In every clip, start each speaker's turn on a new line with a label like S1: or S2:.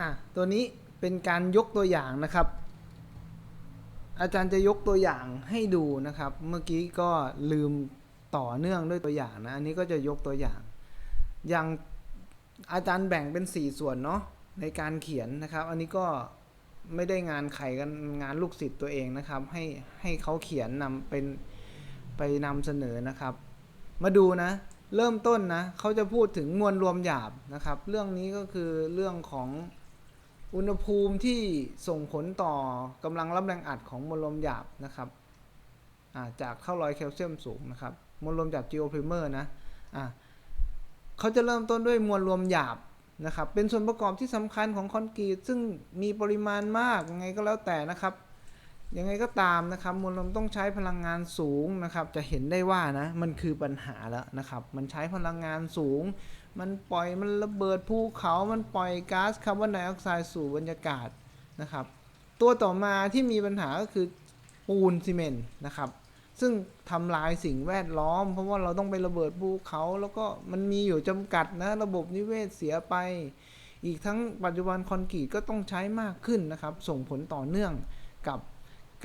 S1: อะตัวนี้เป็นการยกตัวอย่างนะครับ อาจารย์จะยกตัวอย่างให้ดูนะครับ เมื่อกี้ก็ลืมต่อเนื่องด้วยตัวอย่างนะ อันนี้ก็จะยกตัวอย่าง อย่างอาจารย์แบ่งเป็น 4 ส่วนเนาะในการเขียนนะครับ อันนี้ก็ไม่ได้งานไขกันงานลูกศิษย์ตัวเองนะครับ ให้ให้เขาเขียนนำเป็นไปนำเสนอนะครับ มาดูนะ เริ่มต้นนะเขาจะพูดถึงมวลรวมหยาบนะครับ เรื่องนี้ก็คือเรื่องของ อุณหภูมิที่ส่งผลต่อกำลังรับแรงอัดของมวลรวมหยาบนะครับจากเท่าลอยแคลเซียมสูงนะครับมวลรวมหยาบจีโอพลิเมอร์นะอ่าเขาจะเริ่มต้นด้วยมวลรวมหยาบนะครับ เป็นส่วนประกอบที่สำคัญของคอนกรีตซึ่งมีปริมาณมากยังไงก็แล้วแต่นะครับ ยังไงก็ตามนะครับ มวลรวมต้องใช้พลังงานสูงนะครับ จะเห็นได้ว่านะ มันคือปัญหาแล้วนะครับ มันใช้พลังงานสูงมันปล่อยมันระเบิดภูเขา มันปล่อยก๊าซคาร์บอนไดออกไซด์สู่บรรยากาศนะครับ ตัวต่อมาที่มีปัญหาก็คือปูนซีเมนต์นะครับ ซึ่งทำลายสิ่งแวดล้อม เพราะว่าเราต้องไประเบิดภูเขา แล้วก็มันมีอยู่จำกัดนะระบบนิเวศเสียไป อีกทั้งปัจจุบันคอนกรีตก็ต้องใช้มากขึ้นนะครับ ส่งผลต่อเนื่องกับ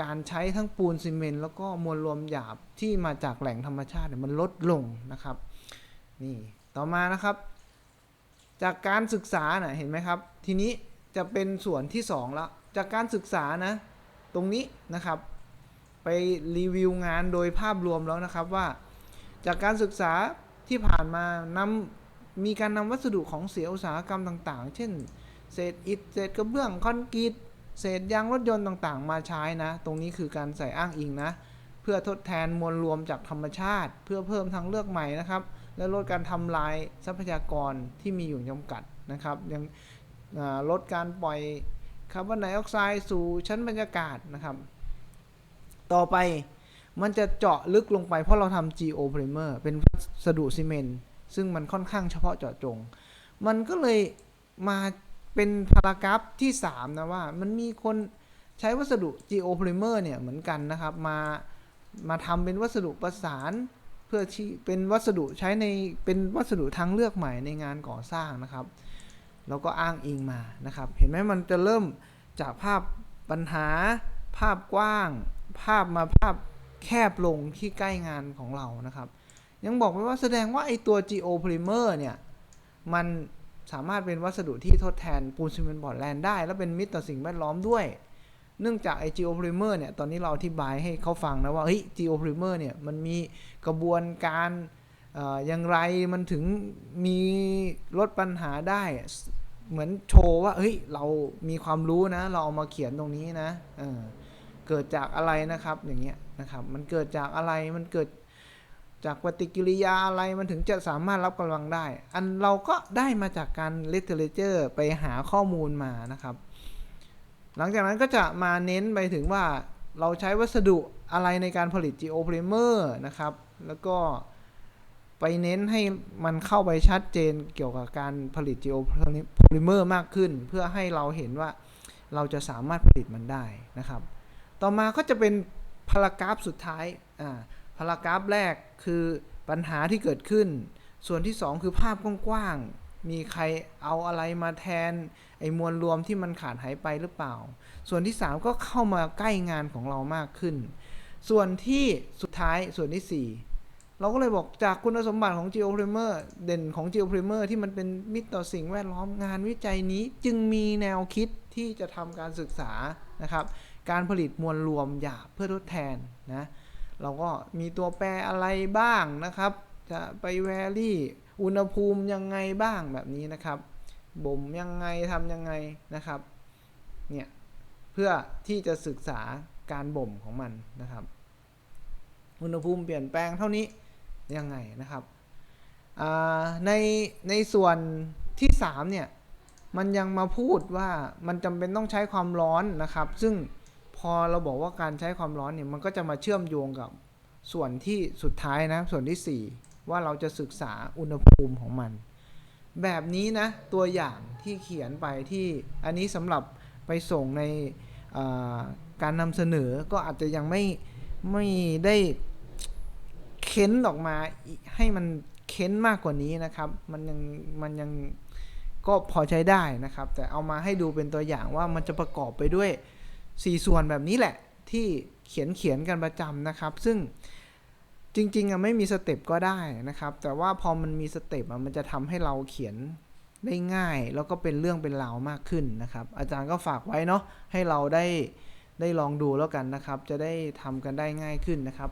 S1: การใช้ทั้งปูนซีเมนต์แล้วก็มวลรวมหยาบที่มาจากแหล่งธรรมชาติมันลดลงนะครับ นี่ ต่อมานะครับ จากการศึกษานะเห็นไหมครับ ทีนี้จะเป็นส่วนที่2แล้วจากการศึกษานะตรงนี้นะครับ ไปรีวิวงานโดยภาพรวมแล้วนะครับว่า จากการศึกษาที่ผ่านมานำมีการนำวัสดุของเสียอุตสาหกรรมต่างๆ เช่น เศษอิฐเศษกระเบื้องคอนกรีตเศษยางรถยนต์ต่างๆ มาใช้นะ ตรงนี้คือการใส่อ้างอิงนะ เพื่อทดแทนมวลรวมจากธรรมชาติ เพื่อเพิ่มทางเลือกใหม่นะครับ และลดการทำลายทรัพยากรที่มีอยู่จำกัดนะครับ ยังอ่าลดการปล่อยคาร์บอนไดออกไซด์สู่ชั้นบรรยากาศนะครับ ต่อไปมันจะเจาะลึกลงไปเพราะเราทำ geo polymer เป็นวัสดุซีเมนต์ซึ่งมันค่อนข้างเฉพาะเจาะจง มันก็เลยมาเป็นพารากราฟที่ 3 นะว่า มันมีคนใช้วัสดุ geo polymer เนี่ยเหมือนกันนะครับ มามาทำเป็นวัสดุประสาน พื่อที่เป็นวัสดุใช้ในเป็นวัสดุทางเลือกใหม่ในงานก่อสร้างนะครับแล้วก็อ้างอิงมานะครับ เห็นไหมมันจะเริ่มจากภาพปัญหา ภาพกว้าง ภาพมาภาพแคบลงที่ใกล้งานของเรานะครับ ยังบอกไว้ว่าแสดงว่าไอตัว geo polymer เนี่ย มันสามารถเป็นวัสดุที่ทดแทนปูนซีเมนต์บอร์ดแลนด์ได้ และเป็นมิตรต่อสิ่งแวดล้อมด้วย เนื่องจากไอ geo polymer เนี่ย ตอนนี้เราอธิบายให้เขาฟังนะว่าเฮ้ย geo polymer เนี่ย มันมีกระบวนการเอ่ออย่างไรมันถึงมีลดปัญหาได้ เหมือนโชว์ว่าเฮ้ยเรามีความรู้นะ เราเอามาเขียนตรงนี้นะเออเกิดจากอะไรนะครับอย่างเงี้ยนะครับมันเกิดจากอะไรมันเกิดจากปฏิกิริยาอะไรมันถึงจะสามารถรับกำลังได้ อันเราก็ได้มาจากการ literature ไปหาข้อมูลมานะครับ หลังจากนั้นก็จะมาเน้นไปถึงว่าเราใช้วัสดุอะไรในการผลิต geopolymer นะครับ แล้วก็ไปเน้นให้มันเข้าไปชัดเจนเกี่ยวกับการผลิต geopolymer มากขึ้น เพื่อให้เราเห็นว่าเราจะสามารถผลิตมันได้นะครับ ต่อมาก็จะเป็นพารากราฟสุดท้าย อ่า พารากราฟแรกคือปัญหาที่เกิดขึ้น ส่วนที่ 2 คือภาพกว้างๆ มีใครเอาอะไรมาแทน ไอ้มวลรวมที่มันขาดหายไปหรือเปล่า ส่วนที่ 3 ก็เข้ามาใกล้งานของเรามากขึ้น ส่วนที่สุดท้ายส่วนที่ 4 เราก็เลยบอกจากคุณสมบัติของ geopolymer เด่นของ geopolymer ที่มันเป็นมิตรต่อสิ่งแวดล้อมงานวิจัยนี้จึงมีแนวคิดที่จะทำการศึกษานะครับการผลิตมวลรวมหยาบเพื่อทดแทนนะเราก็มีตัวแปรอะไรบ้างนะครับ จะไปแวรี่ อุณหภูมิยังไงบ้างแบบนี้นะครับบ่มยังไงทำยังไงนะครับเนี่ยเพื่อที่จะศึกษาการบ่มของมันนะครับ อุณหภูมิเปลี่ยนแปลงเท่านี้ยังไงนะครับในในส่วนที่3เนี่ยมันยังมาพูดว่ามันจำเป็นต้องใช้ความร้อนนะครับ ซึ่งพอเราบอกว่าการใช้ความร้อนเนี่ยมันก็จะมาเชื่อมโยงกับส่วนที่สุดท้ายนะส่วนที่4 ว่าเราจะศึกษาอุณหภูมิของมัน แบบนี้นะ ตัวอย่างที่เขียนไปที่อันนี้สำหรับไปส่งในการนำเสนอก็อาจจะยังไม่ไม่ได้เค้นออกมาให้มันเค้นมากกว่านี้นะครับ มันยังมันยังก็พอใช้ได้นะครับ แต่เอามาให้ดูเป็นตัวอย่างว่ามันจะประกอบไปด้วย 4 ส่วนแบบนี้แหละที่เขียนเขียนกันประจำนะครับ ซึ่ง จริงๆอะไม่มีสเต็ปก็ได้นะครับ แต่ว่าพอมันมีสเต็ปอะมันจะทำให้เราเขียนได้ง่าย แล้วก็เป็นเรื่องเป็นราวมากขึ้นนะครับ อาจารย์ก็ฝากไว้เนาะให้เราได้ได้ลองดูแล้วกันนะครับ จะได้ทำกันได้ง่ายขึ้นนะครับ